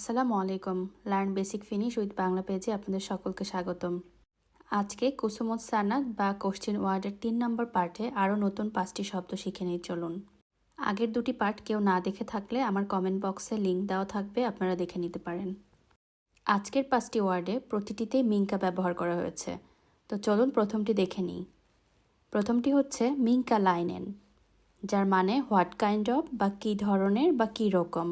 আসসালামু আলাইকুম। Learn basic Finnish with Bangla পেজে আপনাদের সকলকে স্বাগতম। আজকে কুসুমত সানাত বা কোশ্চেন ওয়ার্ডের তিন নম্বর পার্টে আরও নতুন পাঁচটি শব্দ শিখে নিয়ে চলুন। আগের দুটি পার্ট কেউ না দেখে থাকলে আমার কমেন্ট বক্সে লিঙ্ক দেওয়া থাকবে, আপনারা দেখে নিতে পারেন। আজকের পাঁচটি ওয়ার্ডে প্রতিটিতেই মিঙ্কা ব্যবহার করা হয়েছে। তো চলুন প্রথমটি দেখে নিই। প্রথমটি হচ্ছে মিঙ্কা লাইনেন, যার মানে হোয়াট কাইন্ড অফ বা কী ধরনের বা কী রকম।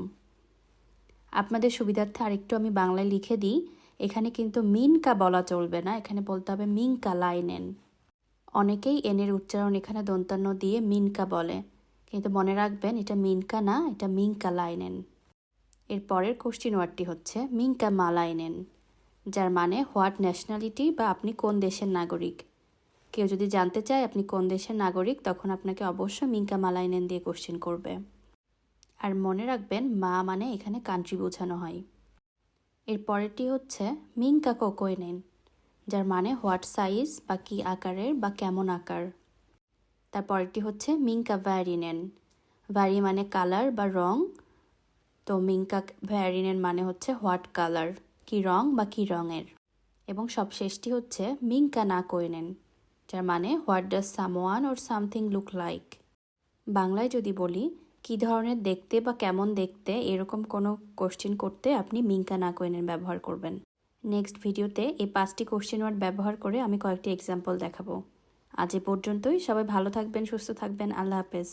আপনাদের সুবিধার্থে আরেকটু আমি বাংলায় লিখে দিই। এখানে কিন্তু মিনকা বলা চলবে না, এখানে বলতে হবে মিনকা লাইনেন। অনেকেই এনের উচ্চারণ এখানে দন্তান্ন দিয়ে মিনকা বলে। কিন্তু মনে রাখবেন, এটা মিনকা না, এটা মিনকা লাইনেন। এর পরের কোশ্চিন ওয়ার্ডটি হচ্ছে মিনকা মালাইনেন যার মানে হোয়াট ন্যাশনালিটি বা আপনি কোন দেশের নাগরিক। কেউ যদি জানতে চায় আপনি কোন দেশের নাগরিক, তখন আপনাকে অবশ্যই মিনকা মালাইনেন দিয়ে কোশ্চেন করবে। আর মনে রাখবেন, মা মানে এখানে কান্ট্রি বোঝানো হয়। এর পরেরটি হচ্ছে মিঙ্কা কোকোয়েনেন, যার মানে হোয়াট সাইজ বা কী আকারের বা কেমন আকার। তারপরেরটি হচ্ছে, মিংকা ভ্যারিনেন, ভ্যারি মানে কালার বা রং। তো মিংকা ভ্যারিনেন মানে হচ্ছে হোয়াট কালার, কি রং বা কি রঙের। এবং সবশেষটি হচ্ছে, মিংকা না কোয়েনেন, যার মানে what does someone or something look like. বাংলায় যদি বলি কী ধরনের দেখতে বা কেমন দেখতে এরকম কোনো কোশ্চেন করতে আপনি মিঙ্কা না কোয়েনের ব্যবহার করবেন। নেক্সট ভিডিওতে এই পাঁচটি কোশ্চেন ওয়ার্ড ব্যবহার করে আমি কয়েকটি এক্সাম্পল দেখাবো। আজ এ পর্যন্তই, সবাই ভালো থাকবেন, সুস্থ থাকবেন, আল্লাহ হাফেজ।